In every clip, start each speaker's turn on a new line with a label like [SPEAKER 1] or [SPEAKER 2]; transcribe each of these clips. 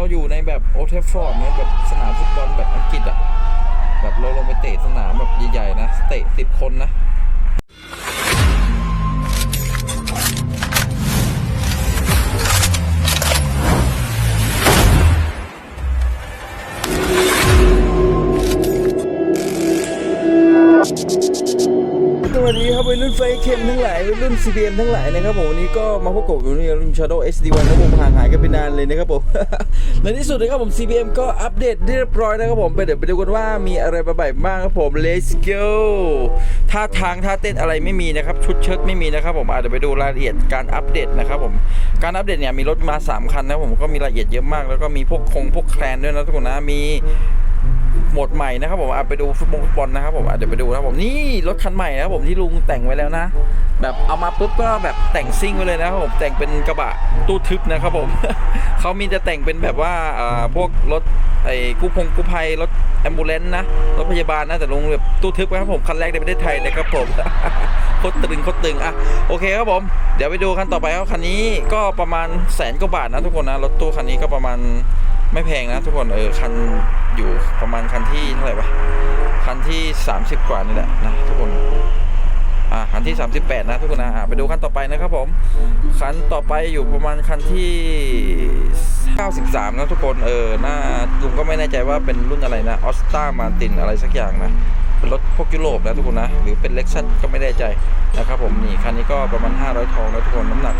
[SPEAKER 1] เราอยู่ในแบบโอเทฟฟอร์ดเนี่ยแบบสนามฟุตบอลแบบอังกฤษอะแบบเราลงไปเตะสนามแบบใหญ่ๆนะเตะสิบคนนะสวัสดีครับวัยรุ่นไฟเข้มทั้งหลายวัยรุ่น CBM ทั้งหลายนะครับผมวันนี้ก็มาพบกับผมในรุ่น Shadow SD1 นะครับผมห่างหายกันไปนานเลยนะครับผม ในที่สุดนะครับผม CPM ก็อัปเดตเรียบร้อยนะครับผมไปเดี๋ยวไปดูกันว่ามีอะไรมาใหม่บ้างครับผม Let's go ท่าทางท่าเต้นอะไรไม่มีนะครับ ชุดเชิ้ตไม่มีนะครับผมอาจจะไปดูรายละเอียดการอัปเดตนะครับผมการอัปเดตเนี่ยมีรถมา 3 คันนะผมก็มีรายละเอียดเยอะมาก แล้วก็มีพวกคงพวกแคลนด้วยนะทุกคนนะมี โหมดใหม่นะครับผมอะไปดูฟุตบอลนะครับผมอะเดี๋ยวไปดูนะครับผมนี่รถคันใหม่นะครับผมที่ลุงแต่งไว้แล้วนะ แบบเอามาปุ๊บก็แบบแต่งซิ่งไว้เลยนะครับผมแต่งเป็นกระบะตู้ทึบนะครับผมเขามีจะแต่งเป็นแบบว่าพวกรถไอ้กู้พงกู้ภัยรถแอมบูเลนต์นะรถพยาบาลนะแต่ลุงแบบตู้ทึบครับผมคันแรกในประเทศไทยนะครับผม โคตรตึงโคตรตึงอะโอเคครับผม เดี๋ยวไปดูคันต่อไปครับคันนี้ก็ประมาณแสนกว่าบาทนะทุกคนนะรถตู้คันนี้ก็ประมาณไม่แพงนะทุกคนเออคันอยู่ประมาณคันที่เท่าไหร่ปะคันที่ 30 กว่านี่แหละนะทุกคนอ่าคันที่ 38 นะทุกคนนะอ่าไปดูคันต่อไปนะครับผมคันต่อไปอยู่ประมาณคันที่ 93 นะทุกคนเออหน้าลุงก็ไม่แน่ใจว่าเป็นรุ่นอะไรนะออสตามาตินอะไรสักอย่างนะ เป็นรถพวกยุโรปนะทุกคนนะ หรือเป็นเล็กซัสก็ไม่แน่ใจนะครับผมนี่คันนี้ก็ประมาณ 500ทองนะทุกคนน้ำหนัก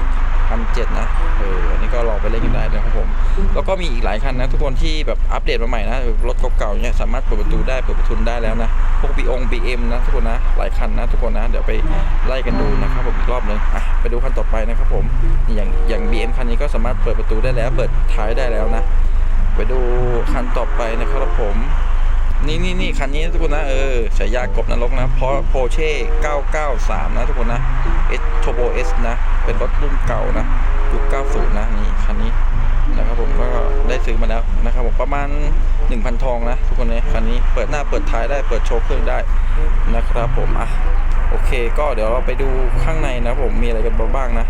[SPEAKER 1] พันเจ็ดนะเอออันนี้ก็ลองไปเล่นกันได้นะครับผม แล้วก็มีอีกหลายคันนะทุกคนที่แบบอัปเดตมาใหม่นะรถเก่าๆเนี่ยสามารถเปิดประตูได้เปิดประทุนได้แล้วนะ พวกบีองบีเอ็มนะทุกคนนะหลายคันนะทุกคนนะเดี๋ยวไปไล่กันดูนะครับผมอีกรอบหนึงอะไปดูคันต่อไปนะครับผมอย่างอย่าง BM คันนี้ก็สามารถเปิดประตูได้แล้ว เปิดท้ายได้แล้วนะ ไปดูคันต่อไปนะครับผม นี่นี่นี่คันนี้นะทุกคนนะเออฉายากบนรกนะเพราะโพเช่ 993 นะทุกคนนะ S Turbo S นะ เป็นรถรุ่นเก่านะยุค90 นะนี่คันนี้นะครับผมก็ได้ซื้อมาแล้วนะครับผมประมาณ 1,000 ทองนะ ทุกคนเนี่ยคันนี้เปิดหน้าเปิดท้ายได้เปิดโชว์เครื่องได้นะครับผมอะโอเค ก็เดี๋ยวเราไปดูข้างในนะผมมีอะไรกันบ้างนะ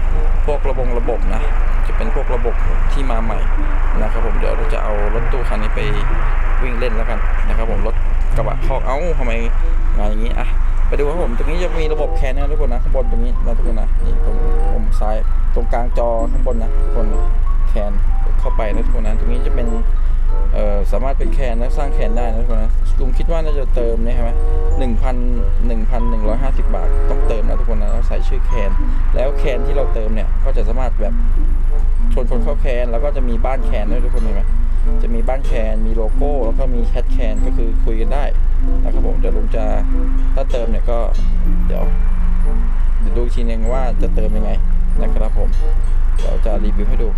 [SPEAKER 1] พวกระบบระบบนะ จะเป็นพวกระบบที่มาใหม่นะครับผมเดี๋ยวเราจะเอารถตู้คันนี้ไป วิ่งเล่นแล้วกันนะครับผมรถกระบะคอกเอ้าทำไมงานอย่างนี้อะไปดูครับผมตรงนี้จะมีระบบแคนนะทุกคนนะข้างบนตรงนี้นะทุกคนนะนี่ตรงมุมซ้ายตรงกลางจอข้างบนนะทุกคนแคนเข้าไปนะทุกคนนะตรงนี้จะเป็นเอ่อสามารถเป็นแคนและสร้างแคนได้นะทุกคนนะลุงคิดว่าน่าจะเติมเนี่ยใช่ไหมหนึ่งพันหนึ่งพันหนึ่งร้อยห้าสิบบาทต้องเติมนะทุกคนนะแล้วใส่ชื่อแคนแล้วแคนที่เราเติมเนี่ยก็จะสามารถแบบชนคนเข้าแคนแล้วก็จะมีบ้านแคนด้วยทุกคนเห็นไหม จะมีบ้านแคนมีโลโก้ แล้วก็มีแคทแคนก็คือคุยกันได้นะครับผมเดี๋ยวลุงจะถ้าเติมเนี่ยก็เดี๋ยวเดี๋ยวดูทีนึงว่าจะเติมยังไงนะครับผมเดี๋ยวจะรีวิวให้ดู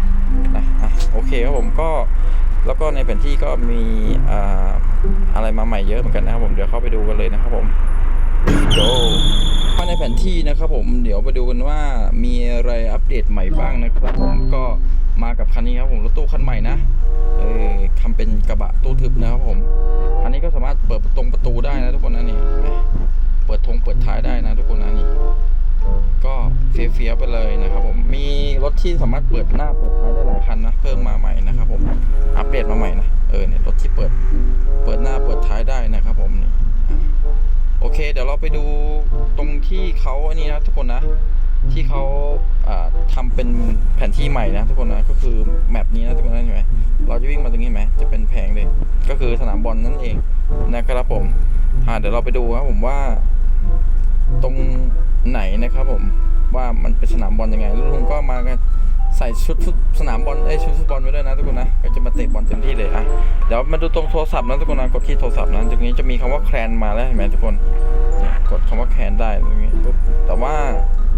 [SPEAKER 1] นะอะโอเคครับผมก็แล้วก็ในแผนที่ก็มีออะไรมาใหม่เยอะเหมือนกันนะครับผมเดี๋ยวเข้าไปดูกันเลยนะครับผมโจมาในแผนที่นะครับผมเดี๋ยวไปดูกันว่ามีอะไรอัปเดตใหม่บ้างนะครับผมก็มากับคันนี้ครับผมรถตู้คันใหม่นะ เออทำเป็นกระบะตู้ทึบนะครับผมคันนี้ก็สามารถเปิดตรงประตูได้นะทุกคนนะนี่เห็นไหมเปิดทงเปิดท้ายได้นะทุกคนนะนี่ก็เฟี้ยวๆไปเลยนะครับผมมีรถที่สามารถเปิดหน้าเปิดท้ายได้หลายคันนะเพิ่มมาใหม่นะครับผมอัปเดตมาใหม่นะเออเนี่ยรถที่เปิดเปิดหน้าเปิดท้ายได้นะครับผมนี่โอเค เดี๋ยวเราไปดูตรงที่เขาอันนี้นะทุกคนนะที่เขาอ่าทำเป็นแผนที่ใหม่นะทุกคนนะก็คือแมปนี้นะทุกคนนะเห็นไหม เราจะวิ่งมาตรงนี้ไหมจะเป็นแผงเลย ก็คือสนามบอลนั่นเองนะครับผมอ่าเดี๋ยวเราไปดูครับผมว่า ตรงไหนนะครับผมว่ามันเป็นสนามบอลยังไงลุงก็มากันใส่ชุดฟุตสนามบอลไอชุดฟุตบอลไว้ด้วยนะทุกคนนะก็จะมาเตะบอลเต็มที่เลยอะเดี๋ยวมาดูตรงโทรศัพท์นะทุกคนนะกดที่โทรศัพท์นะตรงนี้จะมีคำว่าแคลนมาแล้วเห็นไหมทุกคนกดคำว่าแคนได้ตรงนี้ปุ๊บแต่ว่า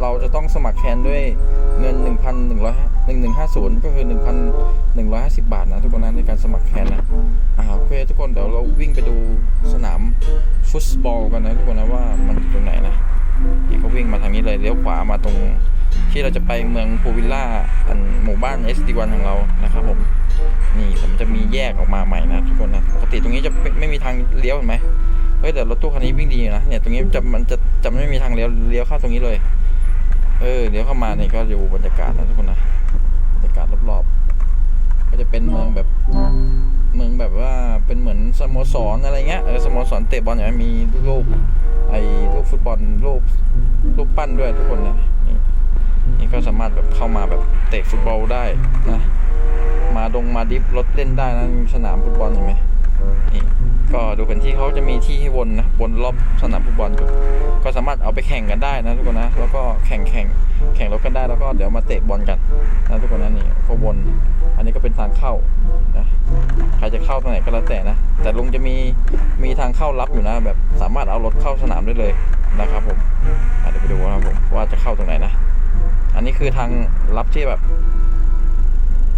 [SPEAKER 1] เราจะต้องสมัครแคนด้วยเงิน1 1 0 1 1 5 0 ก็คือ 1,150 บาทนะทุกคนนะในการสมัครแคนนะอ่าโอเคทุกคนเดี๋ยวเราวิ่งไปดูสนามฟุตบอลกันนะทุกคนนะว่ามันอยู่ตรงไหนนะที่เขาวิ่งมาทางนี้เลยเลี้ยวขวามาตรงที่เราจะไปเมืองพูวิลล่าอันหมู่บ้าน SD1 ของเรานะครับผมนี่แต่มันจะมีแยกออกมาใหม่นะทุกคนนะปกติตรงนี้จะไม่ไม่มีทางเลี้ยวเห็นไหมเฮ้ยแต่รถตู้คันนี้วิ่งดีนะเนี่ยตรงนี้จะมันจะจะไม่มีทางเลี้ยวเลี้ยวเข้าตรงนี้เลย เออเลี้ยวเข้ามาเนี่ยก็อยู่บรรยากาศนะทุกคนนะบรรยากาศรอบๆ ก็จะเป็นเมืองแบบ เมืองแบบว่าเป็นเหมือนสโมสรอะไรเงี้ยเออสโมสรเตะบอลอย่างเงี้ยมีรูปไอ้รูปฟุตบอลรูปรูปปั้นด้วยทุกคนนะนี่นี่ก็สามารถแบบเข้ามาแบบเตะฟุตบอลได้นะมาดงมาดิฟรถเล่นได้นะมีสนามฟุตบอลเห็นไหมนี่ก็ดูแผนที่เขาจะมีที่ให้วนนะวนรอบสนามฟุตบอลอยู่ ก็สามารถเอาไปแข่งกันได้นะทุกคนนะ แล้วก็แข่งแข่งแข่งรถกันได้แล้วก็เดี๋ยวมาเตะบอลกันนะทุกคนนะนี่ก็วนอันนี้ก็เป็นทางเข้านะใครจะเข้าตรงไหนก็แล้วแต่นะ แต่ลุงจะมีมีทางเข้าลับอยู่นะแบบสามารถเอารถเข้าสนามได้เลยนะครับผมเดี๋ยวไปดูนะครับผมว่าจะเข้าตรงไหนนะ อันนี้คือทางลับที่แบบ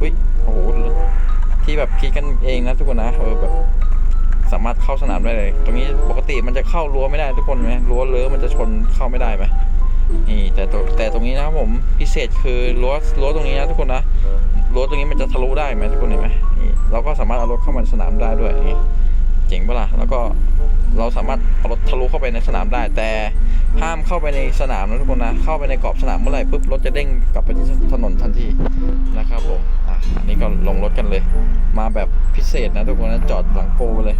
[SPEAKER 1] อุ้ยโอ้โหที่แบบคิดกันเองนะทุกคนนะเออแบบ สามารถเข้าสนามได้เลย ตรงนี้ปกติมันจะเข้ารั้วไม่ได้ทุกคนไหมรั้วเลื้อมันจะชนเข้าไม่ได้ไหมนี่แต่ตัวแต่ตรงนี้นะครับผมพิเศษคือรั้วรั้วตรงนี้นะทุกคนนะรั้วตรงนี้มันจะทะลุได้ไหมทุกคนเห็นไหมนี่เราก็สามารถเอารถเข้ามาสนามได้ด้วยนี่ เจ๋งปะล่ะแล้วก็เราสามารถเอารถทะลุเข้าไปในสนามได้ แต่ห้ามเข้าไปในสนามนะทุกคนนะ เข้าไปในกรอบสนามเมื่อไหร่ปุ๊บรถจะเด้งกลับไปที่ถนนทันทีนะครับผมอะอันนี้ก็ลงรถกันเลย มาแบบพิเศษนะทุกคนนะจอดหลังโกเลย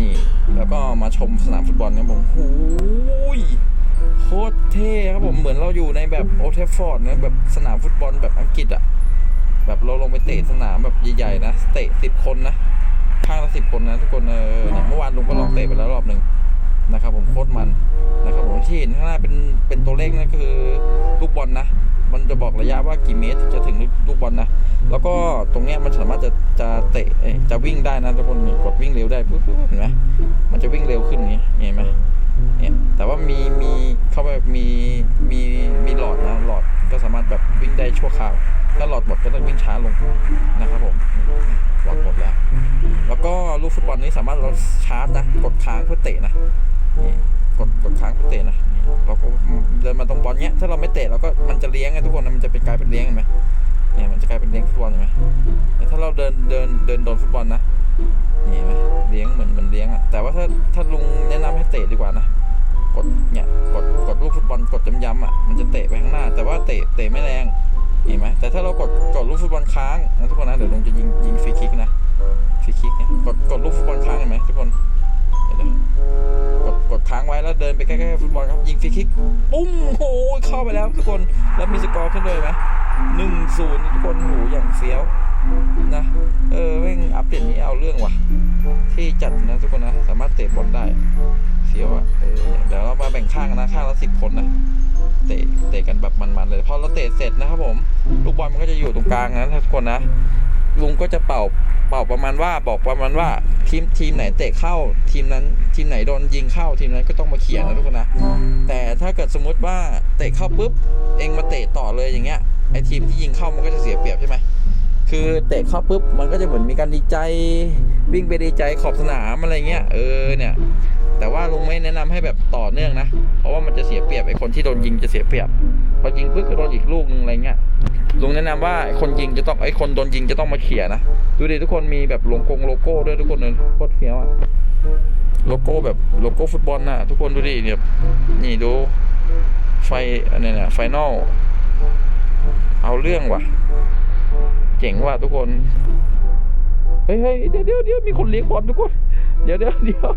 [SPEAKER 1] นี่แล้วก็มาชมสนามฟุตบอลนะผมหูยโคตรเท่ครับผมเหมือนเราอยู่ในแบบโอเทฟฟอร์ดนะแบบสนามฟุตบอลแบบอังกฤษอะแบบเราลงไปเตะสนามแบบใหญ่ๆนะเตะสิบคนนะข้างละ สิบคนนะทุกคนเออเนี่ยเมื่อวานลุงก็ลองเตะไปแล้วรอบหนึ่งนะครับ ผมโคตรมันนะครับผมที่เห็นข้างหน้าเป็นเป็นตัวเลขนั่นก็คือลูกบอลนะ มันจะบอกระยะว่ากี่เมตรถึงจะถึงลูกบอลนะ แล้วก็ตรงเนี้ยมันสามารถจะจะเตะเอ้ยจะวิ่งได้นะทุกคนนี่กดวิ่งเร็วได้ปุ๊บปุ๊บเห็นไหมมันจะวิ่งเร็วขึ้นนี้เห็นไหมเนี่ยแต่ว่ามีมีเข้าไปมีมีมีหลอดนะหลอดก็สามารถแบบวิ่งได้ชั่วคราวถ้าหลอดหมดก็ต้องวิ่งช้าลงนะครับผมหลอดหมดแล้ว แล้วก็ลูกฟุตบอลนี้สามารถเราชาร์จนะ กดค้างเพื่อเตะนะนี่กดกดค้างเพื่อเตะนะนี่เราก็เดินมาตรงบอลเนี้ยถ้าเราไม่เตะเราก็มันจะเลี้ยงไงทุกคนนะมันจะเป็นกลายเป็นเลี้ยงเห็นไหมเนี่ยมันจะกลายเป็นเลี้ยงฟุตบอลเห็นไหมถ้าเราเดินเดินเดินโดนฟุตบอลนะนี่ไหมเลี้ยงเหมือนเหมือนเลี้ยงอะแต่ว่าถ้าถ้าลุงแนะนำให้เตะดีกว่านะกดเนี่ยกดกดลูกฟุตบอลกดย้ำๆอะมันจะเตะไปข้างหน้า แต่ว่าเตะเตะไม่แรงเห็นไหมแต่ถ้าเรากดกดลูกฟุตบอลค้างนะทุกคนนะเดี๋ยวลุงจะยิงยิงฟรีคิกนะ ฟรีคิกเนี่ยกดกดลูกฟุตบอลค้างเห็นไหมทุกคนเดี๋ยวกดกดค้างไว้แล้วเดินไปใกล้ๆฟุตบอลครับยิงฟรีคิกปุ้มโอ้ยเข้าไปแล้วทุกคนแล้วมีสกอร์ขึ้นด้วยไหมหนึ่งศูนย์ทุกคนโหอย่างเฟี้ยวนะเออแม่งอัปเดตนี้เอาเรื่องว่ะ ที่จัดนะทุกคนนะ สามารถเตะบอลได้เฟี้ยวอะเออเดี๋ยวเรามาแบ่งข้างนนะข้างละสิบคนนะเตะเตะกันแบบมันๆเลยพอเราเตะเสร็จนะครับผม ลูกบอลมันก็จะอยู่ตรงกลางนะทุกคนนะ ลุงก็จะเป่าเป่าประมาณว่าบอกประมาณว่าทีมทีมไหนเตะเข้าทีมนั้นทีมไหนโดนยิงเข้าทีมนั้นก็ต้องมาเขียนนะทุกคนนะแต่ถ้าเกิดสมมุติว่าเตะเข้าปุ๊บเองมาเตะต่อเลยอย่างเงี้ยไอทีมที่ยิงเข้ามันก็จะเสียเปรียบใช่ไหมคือเตะเข้าปุ๊บมันก็จะเหมือนมีการดีใจวิ่งไปดีใจขอบสนามอะไรเงี้ยเออเนี่ยแต่ว่าลุงไม่แนะนำให้แบบต่อเนื่องนะ เพราะว่ามันจะเสียเปรียบไอ้คนที่โดนยิงจะเสียเปรียบพอยิงปุ๊บก็โดนอีกลูกนึงอะไรเงี้ย ลุงแนะนำว่าคนยิงจะต้องไอ้คนโดนยิงจะต้องมาเขี่ยนะ ดูดิทุกคนมีแบบโลโก้โลโก้ด้วยทุกคนเลยโคตรเฟี้ยวอะโลโก้แบบโลโก้ฟุตบอลน่ะ ทุกคนดูดิเนี่ยนี่ดูไฟอันนี้เนี่ยไฟนอลเอาเรื่องว่ะ เจ๋งว่ะทุกคน เฮ้ยเฮ้ยเดี๋ยวเดี๋ยวเดี๋ยวมีคนเลี้ยงบอลทุกคน เดี๋ยวเดี๋ยวเดี๋ยว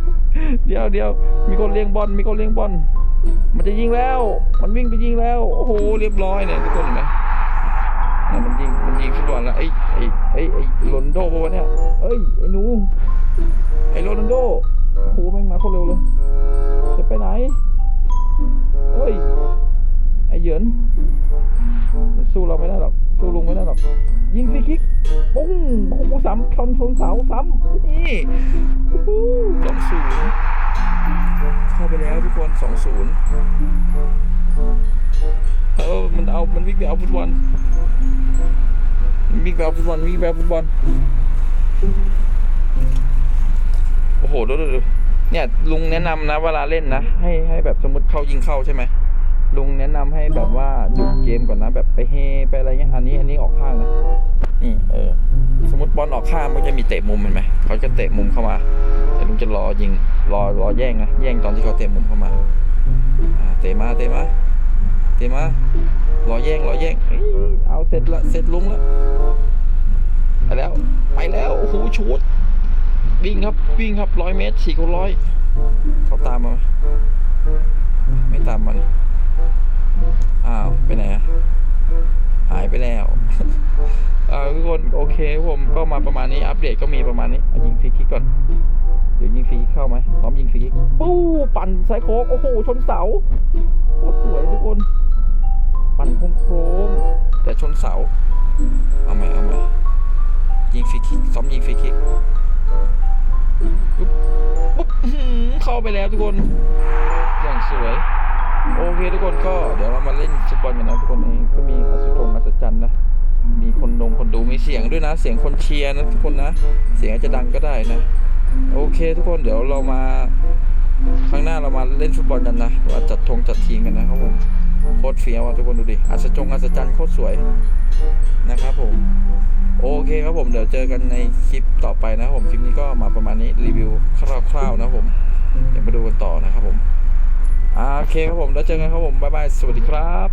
[SPEAKER 1] เดี๋ยวเดี๋ยวมีคนเลี้ยงบอลมีคนเลี้ยงบอล มันจะยิงแล้ว มันวิ่งไปยิงแล้ว โอ้โหเรียบร้อยเนี่ยทุกคนเห็นไหม เนี่ยมันยิงมันยิงฟุตบอลแล้วไอ้ไอ้ไอ้ไอ้โรนโดปะวะเนี่ยเอ้ยไอ้หนูไอ้โรนัลโดโอ้โหแม่งมาโคตรเร็วเลยจะไปไหนเฮ้ยไอ้เหยินมันสู้เราไม่ได้หรอกสู้ลุงไม่ได้หรอกยิงฟรีคิกปุ้งโอ้โหสามคอนโซนเสาซ้ำนี่สองศูนย์เข้าไปแล้วทุกคนสองศูนย์ เออมันเอา มันวิ่งไปเอาฟุตบอลมันวิ่งไปเอาฟุตบอลวิ่งไปเอาฟุตบอลโอ้โหดูดูดูเนี่ยลุงแนะนำนะเวลาเล่นนะให้ให้แบบสมมติเข้ายิงเข้าใช่ไหมลุงแนะนำให้แบบว่าหยุดเกมก่อนนะแบบไปเฮไปอะไรเงี้ยอันนี้อันนี้ออกข้างนะนี่เออ สมมติบอลออกข้างมันจะมีเตะมุมเห็นไหมเขาจะเตะมุมเข้ามาแต่ลุงจะรอยิงรอรอแย่งนะแย่งตอนที่เขาเตะมุมเข้ามาเตะมาเตะมา เตะมารอแย่งรอแย่งเอาเสร็จละเสร็จลุงละไปแล้วไปแล้วโอ้โหชูดวิ่งครับวิ่งครับร้อยเมตรสี่คูร้อยเขาตามมาไหมไม่ตามมาเลยอ้าวไปไหนอะหายไปแล้วอ่าทุกคนโอเคผมก็มาประมาณนี้อัปเดตก็มีประมาณนี้ยิงฟรีคิกก่อนเดี๋ยวยิงฟรีคิกเข้าไหมพร้อมยิงฟรีคิกปู้ปั่นไซโคกโอ้โหชนเสาโคตรสวยทุกคน เสา เอาไหมเอาไหมยิงฟรีคิกซ้อมยิงฟรีคิกปุ๊บปุ๊บเข้าไปแล้วทุกคน อย่างสวย โอเคทุกคนก็เดี๋ยวเรามาเล่นฟุตบอลกันนะทุกคนเองก็มีอัศจงอัศจรรย์นะ มีคนดงคนดูมีเสียงด้วยนะ เสียงคนเชียร์นะทุกคนนะ เสียงอาจจะดังก็ได้นะ โอเคทุกคนเดี๋ยวเรามา ข้างหน้าเรามาเล่นฟุตบอลกันนะว่าจัดทงจัดทีมกันนะครับผม โคตรเฟี้ยวอะทุกคนดูดิ อัศจงอัศจรรย์โคตรสวยนะครับผม โอเคครับผมเดี๋ยวเจอกันในคลิปต่อไปนะครับผม คลิปนี้ก็มาประมาณนี้รีวิวคร่าวๆนะครับผม เดี๋ยวมาดูกันต่อนะครับผมโอเคครับผมแล้วเจอกันครับผมบ๊ายบายสวัสดีครับ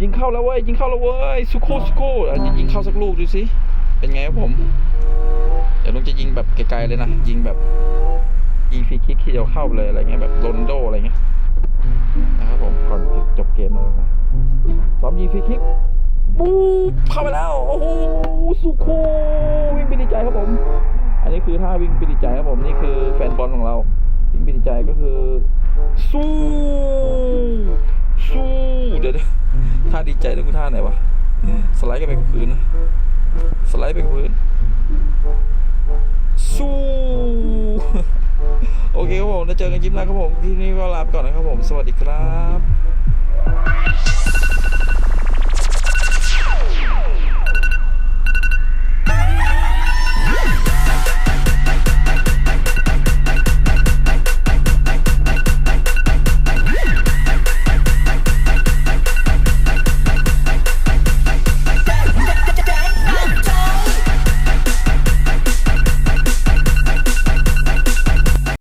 [SPEAKER 1] ยิงเข้าแล้วเว้ยยิงเข้าแล้วเว้ยสุโคสุโคอะยิงเข้าสักลูกดูสิเป็นไงครับผมเดี๋ยวลุงจะยิงแบบไกลๆเลยนะยิงแบบยิงฟรีคิกที่เดียวเข้าเลยอะไรเงี้ยแบบโรนโดอะไรเงี้ย นะครับผมก่อนจบเกมเลยนะซ้อมยิงฟรีคิกปุ๊บเข้าไปแล้ว โอ้โหสุโควิ่งไปดีใจครับผม อันนี้คือท่าวิ่งไปดีใจครับผม นี่คือแฟนบอลของเรา วิ่งไปดีใจก็คือ สู้สู้เดี๋ยวท่าดีใจต้องท่าไหนวะ สไลด์กันไปกับพื้นนะสไลด์ไปกับพื้น สู้ เคครับผมแล้วเจอกันคลิปหน้าครับผมคลิปนี้ก็ลาไปก่อนนะครับผม สวัสดีครับ